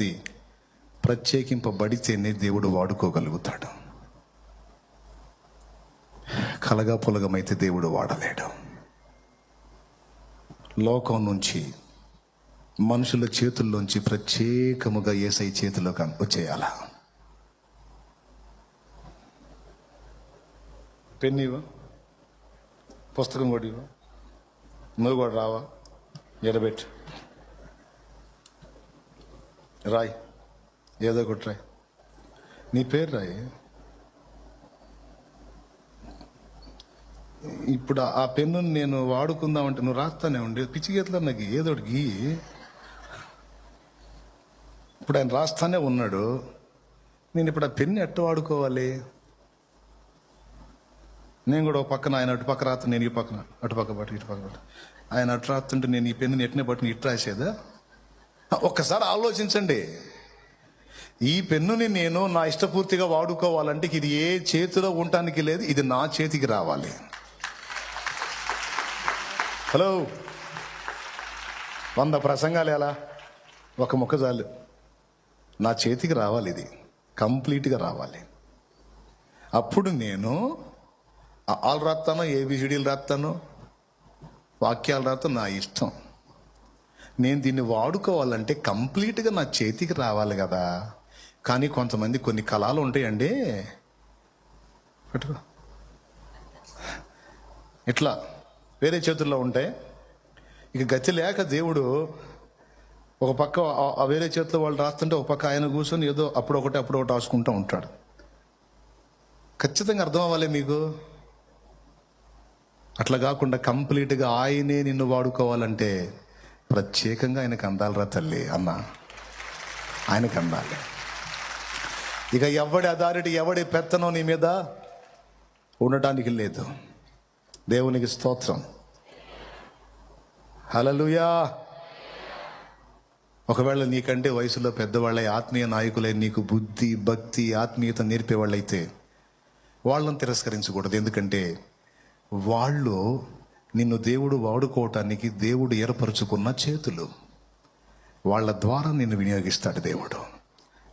కొద్దీ ప్రత్యేకింపబడితేనే దేవుడు వాడుకోగలుగుతాడు. కలగా పులగమైతే దేవుడు వాడలేడు. లోకం నుంచి మనుషుల చేతుల్లోంచి ప్రత్యేకముగా ఏసై చేతిలోకి వచ్చేయాల? పెన్ ఇవ్వ. పుస్తకం కూడా ఇవ్వ. నువ్వు కూడా రావా? ఎడబెట్టు. రాయ్ ఏదో ఒకటి రాయ్. నీ పేరు రాయ్? ఇప్పుడు ఆ పెన్ను నేను వాడుకుందామంటే నువ్వు రాస్తానే ఉండి. పిచ్చి గీతలో నాకు ఏదో ఒకటి గీ. ఇప్పుడు ఆయన రాస్తానే ఉన్నాడు. నేను ఇప్పుడు ఆ పెన్ను ఎట్ట వాడుకోవాలి? నేను కూడా ఒక పక్కన ఆయన అటు పక్క రాత్రి నేను ఈ పక్కన అటు పక్క పట్టు ఇటు పక్క పట్టు ఆయన అటు రాస్తుంటే నేను ఈ పెన్ను ఎట్నే పట్టుకుని ఇటు రాసేదా? ఒక్కసారి ఆలోచించండి. ఈ పెన్నుని నేను నా ఇష్టపూర్తిగా వాడుకోవాలంటే ఇది ఏ చేతిలో ఉండటానికి లేదు ఇది నా చేతికి రావాలి. హలో. వంద ప్రసంగాలు ఎలా? ఒక ముక్క చాలు. నా చేతికి రావాలి ఇది. కంప్లీట్గా రావాలి. అప్పుడు నేను ఆలు రాస్తాను ఏబిసిడీలు రాస్తాను వాక్యాలు రాస్తాను నా ఇష్టం. నేను దీన్ని వాడుకోవాలంటే కంప్లీట్గా నా చేతికి రావాలి కదా. కానీ కొంతమంది కొన్ని కళలు ఉంటాయండి. పెట్టుకో. ఇట్లా వేరే చేతుల్లో ఉంటాయి ఇక గతి లేక దేవుడు ఒక పక్క ఆ- వేరే చేతిలో వాళ్ళు రాస్తుంటే ఒక పక్క ఆయన కూర్చొని ఏదో అప్పుడు ఒకటి అప్పుడు ఒకటి రాసుకుంటూ ఉంటాడు. ఖచ్చితంగా అర్థం అవ్వాలి మీకు? అట్లా కాకుండా కంప్లీట్గా ఆయనే నిన్ను వాడుకోవాలంటే ప్రత్యేకంగా ఆయనకు అందాలరా తల్లి అన్న. ఆయనకు అందాలి. ఇక ఎవడి అథారిటీ ఎవడి పెత్తనం నీ మీద? ఉండటానికి లేదు. దేవునికి స్తోత్రం. హలలుయా ఒకవేళ నీకంటే వయసులో పెద్దవాళ్ళై ఆత్మీయ నాయకులై నీకు బుద్ధి భక్తి ఆత్మీయత నేర్పేవాళ్ళైతే వాళ్ళని తిరస్కరించకూడదు. ఎందుకంటే వాళ్ళు నిన్ను దేవుడు వాడుకోవటానికి దేవుడు ఏర్పరచుకున్న చేతులు. వాళ్ళ ద్వారా నిన్ను వినియోగిస్తాడు దేవుడు.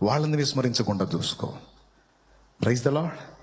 వాళ్ళని విస్మరించకుండా చూసుకో. Praise the lord